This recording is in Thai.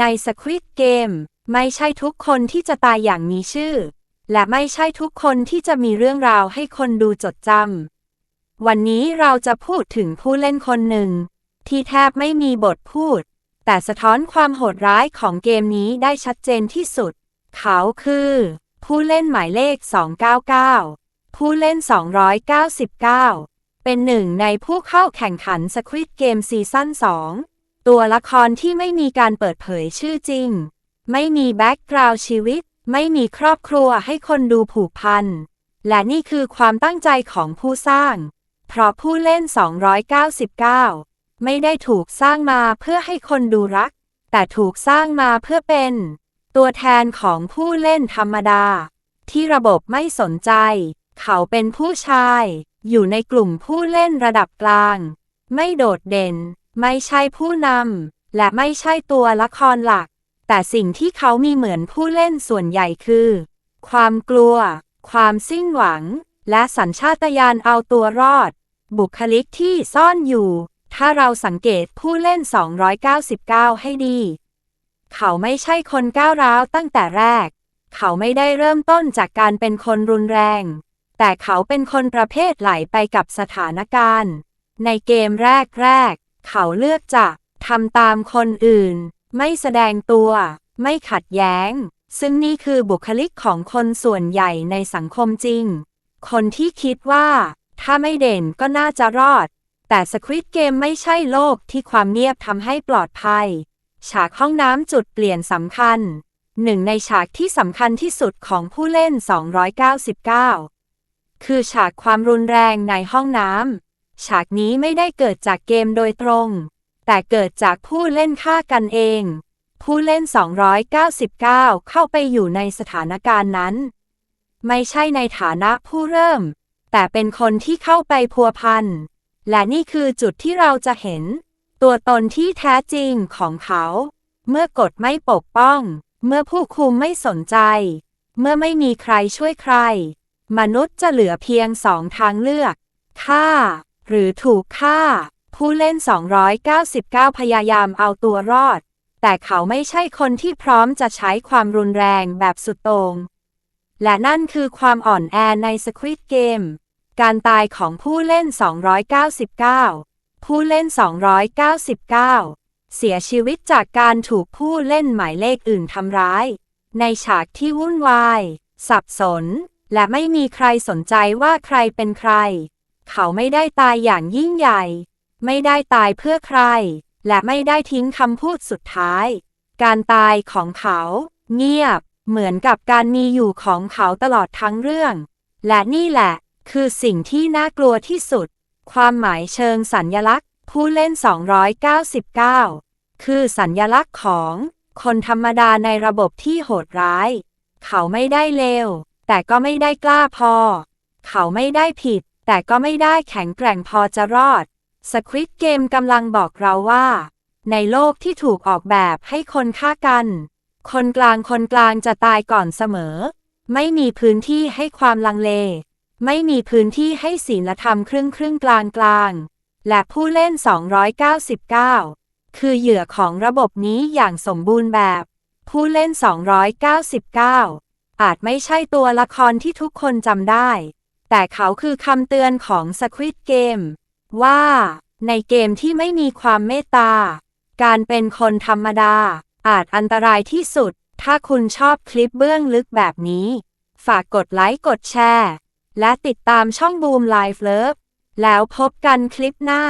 ในสควิตเกมไม่ใช่ทุกคนที่จะตายอย่างมีชื่อ และไม่ใช่ทุกคนที่จะมีเรื่องราวให้คนดูจดจำวันนี้เราจะพูดถึงผู้เล่นคนหนึ่ง ที่แทบไม่มีบทพูด แต่สะท้อนความโหดร้ายของเกมนี้ได้ชัดเจนที่สุด เขาคือ ผู้เล่นหมายเลข 299 ผู้เล่น 299 เป็นหนึ่งในผู้เข้าแข่งขันสควิตเกมซีซั่น2 ตัวละครที่ไม่มีการเปิดเผยชื่อจริง ไม่มีแบ็กกราวด์ชีวิต ไม่มีครอบครัวให้คนดูผูกพัน และนี่คือความตั้งใจของผู้สร้าง เพราะผู้เล่น 299 ไม่ได้ถูกสร้างมาเพื่อให้คนดูรัก แต่ถูกสร้างมาเพื่อเป็น ตัวแทนของผู้เล่นธรรมดา ที่ระบบไม่สนใจ เขาเป็นผู้ชาย อยู่ในกลุ่มผู้เล่นระดับกลาง ไม่โดดเด่น ไม่ใช่ผู้นำและไม่ใช่ตัวละครหลัก แต่สิ่งที่เขามีเหมือนผู้เล่นส่วนใหญ่คือ ความกลัว ความสิ้นหวัง และสัญชาตญาณเอาตัวรอด บุคลิกที่ซ่อนอยู่ ถ้าเราสังเกตผู้เล่น 299 ให้ดี เขาไม่ใช่คนก้าวร้าวตั้งแต่แรก เขาไม่ได้เริ่มต้นจากการเป็นคนรุนแรง แต่เขาเป็นคนประเภทไหลไปกับสถานการณ์ ในเกมแรกๆ เขาเลือกจะทำตามคนอื่น ไม่แสดงตัว ไม่ขัดแย้ง ซึ่งนี่คือบุคลิกของคนส่วนใหญ่ในสังคมจริง คนที่คิดว่า ถ้าไม่เด่นก็น่าจะรอด แต่สควิตเกมไม่ใช่โลกที่ความเงียบทำให้ปลอดภัย ฉากห้องน้ำจุดเปลี่ยนสำคัญหนึ่งในฉากที่สำคัญที่สุดของผู้เล่น 299 คือฉากความรุนแรงในห้องน้ำ ฉากนี้ไม่ได้เกิดจากเกมโดยตรง แต่เกิดจากผู้เล่นฆ่ากันเอง ผู้เล่น 299 เข้าไปอยู่ในสถานการณ์นั้น ไม่ใช่ในฐานะผู้เริ่ม แต่เป็นคนที่เข้าไปพัวพัน และนี่คือจุดที่เราจะเห็น ตัวตนที่แท้จริงของเขา เมื่อกฎไม่ปกป้อง เมื่อผู้คุมไม่สนใจ เมื่อไม่มีใครช่วยใคร มนุษย์จะเหลือเพียงสองทางเลือกฆ่า หรือถูกฆ่า ผู้เล่น 299 พยายามเอาตัวรอด แต่เขาไม่ใช่คนที่พร้อมจะใช้ความรุนแรงแบบสุดโต่งและนั่นคือความอ่อนแอในสควิตเกมการตายของผู้เล่น 299 ผู้เล่น 299 เสียชีวิตจากการถูกผู้เล่นหมายเลขอื่นทำร้าย ในฉากที่วุ่นวาย สับสน และไม่มีใครสนใจว่าใครเป็นใคร เขาไม่ได้ตายอย่างยิ่งใหญ่ ไม่ได้ตายเพื่อใคร และไม่ได้ทิ้งคำพูดสุดท้าย การตายของเขา เงียบ เหมือนกับการมีอยู่ของเขาตลอดทั้งเรื่อง และนี่แหละ คือสิ่งที่น่ากลัวที่สุด ความหมายเชิงสัญญลักษณ์ ผู้เล่น 299 คือสัญญลักษณ์ของ คนธรรมดาในระบบที่โหดร้าย เขาไม่ได้เลวแต่ก็ไม่ได้กล้าพอ เขาไม่ได้ผิด แต่ก็ไม่ได้แข็งแกร่งพอจะรอดสควิตเกมกำลังบอกเราว่า ในโลกที่ถูกออกแบบให้คนฆ่ากัน คนกลางคนกลางจะตายก่อนเสมอ ไม่มีพื้นที่ให้ความลังเล ไม่มีพื้นที่ให้ศีลธรรมครึ่งครึ่งกลางกลาง และผู้เล่น 299 คือเหยื่อของระบบนี้อย่างสมบูรณ์แบบ ผู้เล่น 299 อาจไม่ใช่ตัวละครที่ทุกคนจำได้ แต่เขาคือคำเตือนของสควิตเกมว่า ในเกมที่ไม่มีความเมตตา การเป็นคนธรรมดา อาจอันตรายที่สุด ถ้าคุณชอบคลิปเบื้องลึกแบบนี้ ฝากกดไลค์กดแชร์ และติดตามช่องบูมไลฟ์เลิฟแล้วพบกันคลิปหน้า